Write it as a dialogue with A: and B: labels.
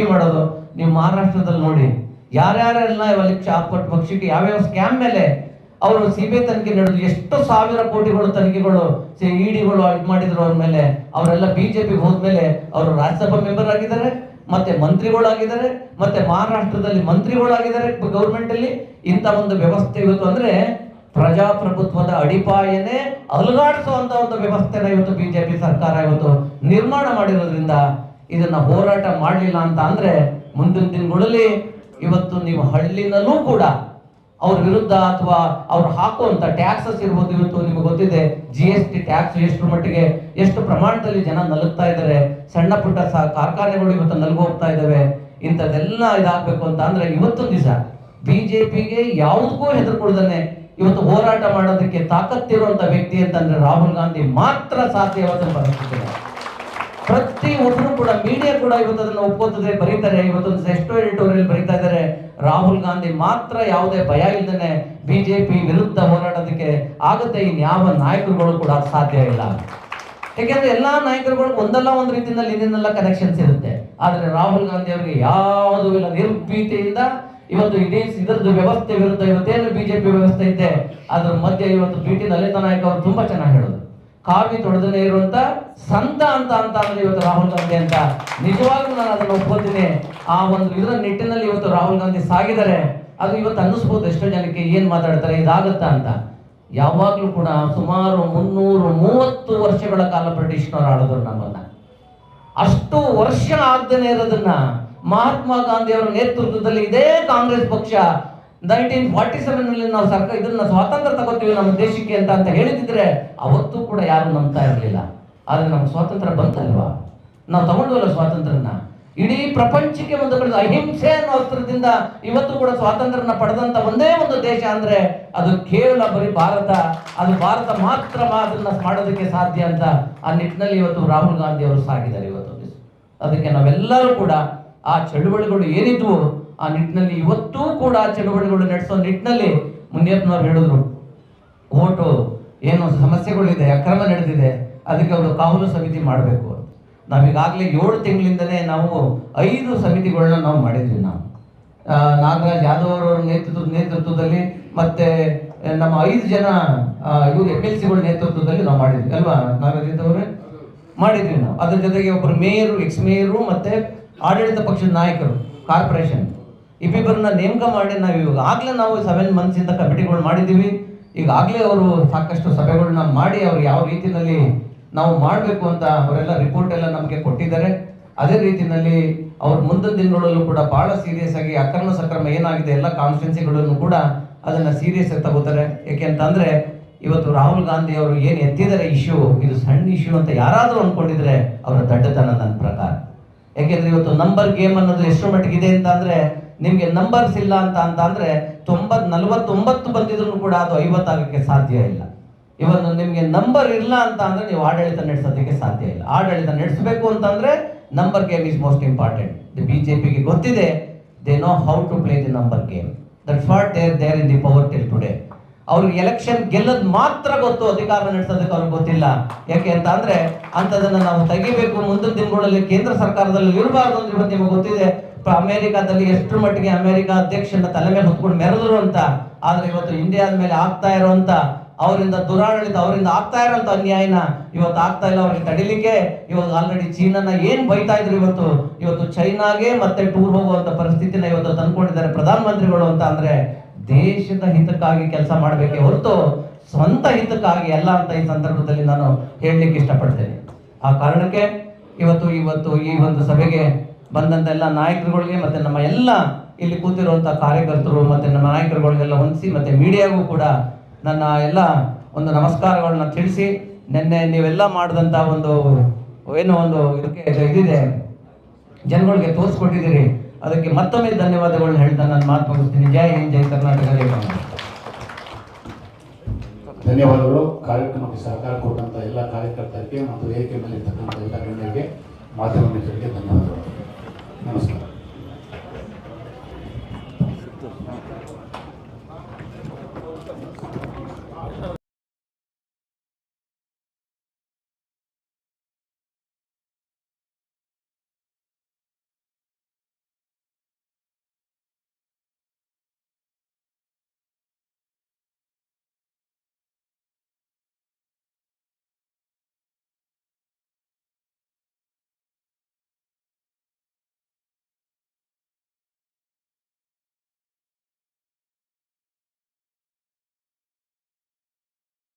A: P ಮಾಡೋದು ನೀವು ಮಹಾರಾಷ್ಟ್ರದಲ್ಲಿ ನೋಡಿ. ಯಾರ್ಯಾರೆಲ್ಲ ಅಲ್ಲಿ ಚಾಪಟ್ ಪಕ್ಷಕ್ಕೆ ಯಾವ್ಯಾವ ಸ್ಕ್ಯಾಮ್ ಮೇಲೆ ಅವರು ಸಿ ಬಿ ಐ ತನಿಖೆ ನಡೆದು ಎಷ್ಟು ಸಾವಿರ ಕೋಟಿಗಳು ತನಿಖೆಗಳು ಇಡಿಗಳು ಇದು ಮಾಡಿದ್ರು ಅವ್ರ ಮೇಲೆ ಅವರೆಲ್ಲ ಬಿಜೆಪಿಗೆ ಹೋದ್ಮೇಲೆ ಅವರು ರಾಜ್ಯಸಭಾ ಮೆಂಬರ್ ಆಗಿದ್ದಾರೆ, ಮತ್ತೆ ಮಂತ್ರಿಗಳಾಗಿದ್ದಾರೆ, ಮತ್ತೆ ಮಹಾರಾಷ್ಟ್ರದಲ್ಲಿ ಮಂತ್ರಿಗಳಾಗಿದ್ದಾರೆ ಗೌರ್ಮೆಂಟ್ ಅಲ್ಲಿ. ಇಂಥ ಒಂದು ವ್ಯವಸ್ಥೆ ಇವತ್ತು ಅಂದ್ರೆ ಪ್ರಜಾಪ್ರಭುತ್ವದ ಅಡಿಪಾಯನೇ ಅಲುಗಾಡಿಸುವಂತ ಒಂದು ವ್ಯವಸ್ಥೆನ ಇವತ್ತು ಬಿಜೆಪಿ ಸರ್ಕಾರ ಇವತ್ತು ನಿರ್ಮಾಣ ಮಾಡಿರೋದ್ರಿಂದ ಇದನ್ನ ಹೋರಾಟ ಮಾಡಲಿಲ್ಲ ಅಂತ ಅಂದ್ರೆ ಮುಂದಿನ ದಿನಗಳಲ್ಲಿ ಇವತ್ತು ನೀವು ಹಳ್ಳಿನಲ್ಲೂ ಕೂಡ ಅವ್ರ ವಿರುದ್ಧ ಅಥವಾ ಅವ್ರು ಹಾಕುವಂತ ಟ್ಯಾಕ್ಸಸ್ ಇರ್ಬೋದು ಇವತ್ತು ನಿಮಗೆ ಗೊತ್ತಿದೆ ಜಿ ಎಸ್ ಟಿ ಟ್ಯಾಕ್ಸ್ ಎಷ್ಟು ಮಟ್ಟಿಗೆ, ಎಷ್ಟು ಪ್ರಮಾಣದಲ್ಲಿ ಜನ ನಲುಗ್ತಾ ಇದ್ದಾರೆ, ಸಣ್ಣ ಪುಟ್ಟ ಸಹ ಕಾರ್ಖಾನೆಗಳು ಇವತ್ತು ನಲ್ಗು ಹೋಗ್ತಾ ಇದ್ದಾವೆ, ಇಂಥದ್ದೆಲ್ಲ ಇದಾಗಬೇಕು ಅಂತ ಅಂದ್ರೆ ಇವತ್ತೊಂದು ದಿವಸ ಬಿಜೆಪಿಗೆ ಯಾವುದಕ್ಕೂ ಹೆದರ್ಕೊಳ್ದನೆ ಇವತ್ತು ಹೋರಾಟ ಮಾಡೋದಕ್ಕೆ ತಾಕತ್ತಿರುವಂತ ವ್ಯಕ್ತಿ ಅಂತಂದ್ರೆ ರಾಹುಲ್ ಗಾಂಧಿ ಮಾತ್ರ ಸಾಧ್ಯ ಇವತ್ತಿನ ಪರಿಸ್ಥಿತಿ ಪ್ರತಿ ಒಬ್ಬರು ಕೂಡ ಮೀಡಿಯಾ ಕೂಡ ಇವತ್ತು ಅದನ್ನ ಒಪ್ಪುತ್ತದೆ ಬರೀತಾರೆ. ಇವತ್ತೊಂದು ಎಷ್ಟೋ ಎಡಿಟೋರಿಯಲ್ ಬರೀತಾ ಇದ್ದಾರೆ. ರಾಹುಲ್ ಗಾಂಧಿ ಮಾತ್ರ ಯಾವುದೇ ಭಯ ಇಲ್ಲದೆ ಬಿಜೆಪಿ ವಿರುದ್ಧ ಹೋರಾಡೋದಕ್ಕೆ ಆಗತ್ತೆ. ಇನ್ಯಾವ ನಾಯಕರುಗಳು ಕೂಡ ಸಾಧ್ಯ ಇಲ್ಲ. ಯಾಕೆಂದ್ರೆ ಎಲ್ಲಾ ನಾಯಕರುಗಳು ಒಂದಲ್ಲ ಒಂದು ರೀತಿಯಲ್ಲಿ ಇದನ್ನೆಲ್ಲ ಕನೆಕ್ಷನ್ಸ್ ಇರುತ್ತೆ. ಆದ್ರೆ ರಾಹುಲ್ ಗಾಂಧಿ ಅವರಿಗೆ ಯಾವುದು ಇಲ್ಲ. ನಿರ್ಭೀತಿಯಿಂದ ಇವತ್ತು ಇದೇ ಇದರದ್ದು ವ್ಯವಸ್ಥೆ ವಿರುದ್ಧ ಇವತ್ತೇನು ಬಿಜೆಪಿ ವ್ಯವಸ್ಥೆ ಇದೆ, ಅದ್ರ ಮಧ್ಯೆ ಇವತ್ತು ಬಿ ಟಿ ಲಲಿತ ನಾಯಕ್ ಅವರು ತುಂಬಾ ಚೆನ್ನಾಗಿ ಹೇಳೋದು. ಕಾವಿ ತೊಡೆದನೇ ಇರುವಂತ ಸಂತ ಅಂತ ಅಂತ ಅಂದ್ರೆ ಇವತ್ತು ರಾಹುಲ್ ಗಾಂಧಿ ಅಂತ. ನಿಜವಾಗ್ಲೂ ನಾನು ಅದನ್ನು ಒಪ್ಕೋತೀನಿ ಆ ಒಂದು ಇದರ ನಿಟ್ಟಿನಲ್ಲಿ ಇವತ್ತು ರಾಹುಲ್ ಗಾಂಧಿ ಸಾಗಿದ್ದಾರೆ. ಅದು ಇವತ್ತು ಅನ್ನಿಸ್ಬೋದು ಎಷ್ಟೋ ಜನಕ್ಕೆ ಏನ್ ಮಾತಾಡ್ತಾರೆ, ಇದಾಗತ್ತಾ ಅಂತ. ಯಾವಾಗ್ಲೂ ಕೂಡ ಸುಮಾರು ಮುನ್ನೂರು ಮೂವತ್ತು ವರ್ಷಗಳ ಕಾಲ ಬ್ರಿಟಿಷ್ನವರು ಆಡಿದ್ರು ನಮ್ಮನ್ನ. ಅಷ್ಟು ವರ್ಷ ಆಗದೇನೆ ಇರೋದನ್ನ ಮಹಾತ್ಮ ಗಾಂಧಿ ಅವರ ನೇತೃತ್ವದಲ್ಲಿ ಇದೇ ಕಾಂಗ್ರೆಸ್ ಪಕ್ಷ ನೈನ್ಟೀನ್ ಫಾರ್ಟಿ ಸೆವೆನ್ ನಾವು ಸರ್ಕಾರ ಇದನ್ನ ಸ್ವಾತಂತ್ರ್ಯ ತಗೋತೀವಿ ನಮ್ಮ ದೇಶಕ್ಕೆ ಅಂತ ಅಂತ ಹೇಳಿದ್ರೆ ಅವತ್ತು ಕೂಡ ಯಾರು ನಂಬ್ತಾ ಇರಲಿಲ್ಲ. ಆದ್ರೆ ನಮ್ಗೆ ಸ್ವಾತಂತ್ರ್ಯ ಬಂತಲ್ವಾ? ನಾವು ತಗೊಂಡ್ವಲ್ಲ ಸ್ವಾತಂತ್ರ್ಯನ? ಇಡೀ ಪ್ರಪಂಚಕ್ಕೆ ಒಂದು ಕಡೆ ಅಹಿಂಸೆ ಅನ್ನೋ ಅಸ್ತ್ರದಿಂದ ಇವತ್ತು ಕೂಡ ಸ್ವಾತಂತ್ರ್ಯನ ಪಡೆದಂತ ಒಂದೇ ಒಂದು ದೇಶ ಅಂದ್ರೆ ಅದು ಕೇವಲ ಬರೀ ಭಾರತ. ಅದು ಭಾರತ ಮಾತ್ರ ಅದನ್ನ ಮಾಡೋದಕ್ಕೆ ಸಾಧ್ಯ ಅಂತ ಆ ನಿಟ್ಟಿನಲ್ಲಿ ಇವತ್ತು ರಾಹುಲ್ ಗಾಂಧಿ ಅವರು ಸಾಗಿದ್ದಾರೆ ಇವತ್ತು. ಅದಕ್ಕೆ ನಾವೆಲ್ಲರೂ ಕೂಡ ಆ ಚಳುವಳಿಗಳು ಏನಿದ್ವು ಆ ನಿಟ್ಟಿನಲ್ಲಿ ಇವತ್ತೂ ಕೂಡ ಚಳುವಳಿಗಳು ನಡೆಸೋ ನಿಟ್ಟಿನಲ್ಲಿ ಮುನಿಯಪ್ಪನವ್ರು ಹೇಳಿದ್ರು. ಓಟು ಏನು ಸಮಸ್ಯೆಗಳಿದೆ, ಅಕ್ರಮ ನಡೆದಿದೆ, ಅದಕ್ಕೆ ಅವರು ಕಾವಲು ಸಮಿತಿ ಮಾಡಬೇಕು ನಾವೀಗಾಗಲೇ ಏಳು ತಿಂಗಳಿಂದಲೇ ನಾವು ಐದು ಸಮಿತಿಗಳನ್ನ ನಾವು ಮಾಡಿದ್ವಿ ನಾವು. ನಾಗರಾಜ್ ಯಾದವ್ ಅವರ ನೇತೃತ್ವ, ನೇತೃತ್ವದಲ್ಲಿ ಮತ್ತೆ ನಮ್ಮ ಐದು ಜನ ಇವರು ಎಂ ಎಲ್ ಸಿಗಳ ನೇತೃತ್ವದಲ್ಲಿ ನಾವು ಮಾಡಿದ್ವಿ. ಅಲ್ವಾ, ನಾಗರಾಜ್ ಯಾದವ್ ಅವರೇ? ಮಾಡಿದ್ವಿ ನಾವು. ಅದ್ರ ಜೊತೆಗೆ ಒಬ್ಬರು ಮೇಯರು ಎಕ್ಸ್ ಮೇಯರು ಮತ್ತೆ ಆಡಳಿತ ಪಕ್ಷದ ನಾಯಕರು, ಕಾರ್ಪೊರೇಷನ್. ಇಬ್ಬಿಬ್ಬರನ್ನ ನೇಮಕ ಮಾಡಿ ನಾವು ಇವಾಗ ಆಗ್ಲೇ ನಾವು ಸೆವೆನ್ ಇಂದ ಕಮಿಟಿಗಳು ಮಾಡಿದ್ದೀವಿ. ಈಗಾಗಲೇ ಅವರು ಸಾಕಷ್ಟು ಸಭೆಗಳನ್ನ ಮಾಡಿ ಅವ್ರು ಯಾವ ರೀತಿಯಲ್ಲಿ ನಾವು ಮಾಡಬೇಕು ಅಂತ ಅವರೆಲ್ಲ ರಿಪೋರ್ಟ್ ಎಲ್ಲ ನಮಗೆ ಕೊಟ್ಟಿದ್ದಾರೆ. ಅದೇ ರೀತಿಯಲ್ಲಿ ಅವ್ರು ಮುಂದಿನ ದಿನಗಳಲ್ಲೂ ಕೂಡ ಬಹಳ ಸೀರಿಯಸ್ ಆಗಿ ಅಕ್ರಮ ಸಕ್ರಮ ಏನಾಗಿದೆ ಎಲ್ಲ ಕಾನ್ಸ್ಟಿಟ್ಯೂನ್ಸಿಗಳನ್ನು ಕೂಡ ಅದನ್ನ ಸೀರಿಯಸ್ ಆಗಿ ತಗೋತಾರೆ. ಯಾಕೆ ಅಂತಂದ್ರೆ ಇವತ್ತು ರಾಹುಲ್ ಗಾಂಧಿ ಅವರು ಏನು ಎತ್ತಿದ್ದಾರೆ ಇಶ್ಯೂ ಇದು ಸಣ್ಣ ಇಶ್ಯೂ ಅಂತ ಯಾರಾದರೂ ಅನ್ಕೊಂಡಿದ್ರೆ ಅವರ ದಡ್ಡತನ ನನ್ನ ಪ್ರಕಾರ. ಯಾಕೆಂದ್ರೆ ಇವತ್ತು ನಂಬರ್ ಗೇಮ್ ಅನ್ನೋದು ಎಷ್ಟು ಮಟ್ಟಿಗೆ ಇದೆ ಅಂತ ಅಂದ್ರೆ ನಿಮ್ಗೆ ನಂಬರ್ಸ್ ಇಲ್ಲ ಅಂತ ಅಂತ ಅಂದರೆ ತೊಂಬತ್, ನಲವತ್ತೊಂಬತ್ತು ಬಂದಿದ್ರು ಕೂಡ ಅದು ಐವತ್ತಾಗಕ್ಕೆ ಸಾಧ್ಯ ಇಲ್ಲ. ಇವತ್ತು ನಿಮಗೆ ನಂಬರ್ ಇಲ್ಲ ಅಂತ ಅಂದ್ರೆ ನೀವು ಆಡಳಿತ ನಡೆಸೋದಕ್ಕೆ ಸಾಧ್ಯ ಇಲ್ಲ. ಆಡಳಿತ ನಡೆಸಬೇಕು ಅಂತಂದರೆ number game is most important ಬಿಜೆಪಿಗೆ ಗೊತ್ತಿದೆ. They know how to play the number game that's what there there in the power till today ಅವ್ರಿಗೆ ಎಲೆಕ್ಷನ್ ಗೆಲ್ಲದ್ ಮಾತ್ರ ಗೊತ್ತು, ಅಧಿಕಾರ ನಡೆಸೋದಕ್ಕೆ ಅವ್ರಿಗೆ ಗೊತ್ತಿಲ್ಲ. ಯಾಕೆ ಅಂತ ಅಂದ್ರೆ ಅಂತದನ್ನ ನಾವು ತೆಗಿಬೇಕು ಮುಂದಿನ ದಿನಗಳಲ್ಲಿ ಕೇಂದ್ರ ಸರ್ಕಾರದಲ್ಲಿ ಇರಬಾರ್ದು ಅಂತ ಇವತ್ತು ನಿಮಗೆ ಗೊತ್ತಿದೆ. ಅಮೆರಿಕಾದಲ್ಲಿ ಎಷ್ಟು ಮಟ್ಟಿಗೆ ಅಮೆರಿಕ ಅಧ್ಯಕ್ಷನ ತಲೆ ಮೇಲೆ ಹೊತ್ಕೊಂಡು ಮೆರೆದ್ರು ಅಂತ, ಆದ್ರೆ ಇವತ್ತು ಇಂಡಿಯಾದ ಮೇಲೆ ಆಗ್ತಾ ಇರುವಂತ, ಅವರಿಂದ ದುರಾಡಳಿತ, ಅವರಿಂದ ಆಗ್ತಾ ಇರೋಂಥ ಅನ್ಯಾಯನ ಇವತ್ತು ಆಗ್ತಾ ಇಲ್ಲ, ಅವ್ರಿಗೆ ತಡಿಲಿಕ್ಕೆ ಇವತ್ತು ಆಲ್ರೆಡಿ ಚೀನಾನ ಏನ್ ಬೈತಾ ಇದ್ರು ಇವತ್ತು ಇವತ್ತು ಚೈನಾಗೆ ಮತ್ತೆ ಟೂರ್ ಹೋಗುವಂತ ಪರಿಸ್ಥಿತಿನ ಇವತ್ತು ತಂದ್ಕೊಂಡಿದ್ದಾರೆ ಪ್ರಧಾನಮಂತ್ರಿಗಳು ಅಂತ ಅಂದ್ರೆ ದೇಶದ ಹಿತಕ್ಕಾಗಿ ಕೆಲಸ ಮಾಡಬೇಕೆ ಹೊರತು ಸ್ವಂತ ಹಿತಕ್ಕಾಗಿ ಅಲ್ಲ ಅಂತ ಈ ಸಂದರ್ಭದಲ್ಲಿ ನಾನು ಹೇಳಲಿಕ್ಕೆ ಇಷ್ಟಪಡ್ತೇನೆ. ಆ ಕಾರಣಕ್ಕೆ ಇವತ್ತು ಇವತ್ತು ಈ ಒಂದು ಸಭೆಗೆ ಬಂದಂತ ಎಲ್ಲ ನಾಯಕರುಗಳಿಗೆ ಮತ್ತೆ ನಮ್ಮ ಎಲ್ಲ ಇಲ್ಲಿ ಕೂತಿರುವಂತ ಕಾರ್ಯಕರ್ತರು ಮತ್ತೆ ನಮ್ಮ ನಾಯಕರುಗಳಿಗೆಲ್ಲ ಹೊಂದಿಸಿ ಮತ್ತೆ ಮೀಡಿಯಾಗೂ ಕೂಡ ನನ್ನ ಎಲ್ಲ ಒಂದು ನಮಸ್ಕಾರಗಳನ್ನ ತಿಳಿಸಿ ನಿನ್ನೆ ನೀವೆಲ್ಲ ಮಾಡಿದಂತ ಒಂದು ಏನೋ ಒಂದು ಇದಕ್ಕೆ ಇದಿದೆ. ಜನಗಳಿಗೆ ತೋರಿಸ್ಕೊಟ್ಟಿದ್ದೀರಿ. ಅದಕ್ಕೆ ಮತ್ತೊಮ್ಮೆ ಧನ್ಯವಾದಗಳನ್ನ ಹೇಳ್ತಾ ನಾನು ಮಾತು ಮುಗಿಸ್ತೀನಿ. ಜೈ ಹಿಂದ್, ಜೈ ಕರ್ನಾಟಕ
B: ಧನ್ಯವಾದಗಳು. ಕಾರ್ಯಕ್ರಮಕ್ಕೆ ಸಹಕಾರ ಕೊಟ್ಟಂತ ಎಲ್ಲ ಕಾರ್ಯಕರ್ತರಿಗೆ ಮತ್ತು ವೇದಿಕೆ ಮೇಲೆ ಇರ್ತಕ್ಕಂಥ ಎಲ್ಲ ಗಣ್ಯರಿಗೆ ಮಾಧ್ಯಮ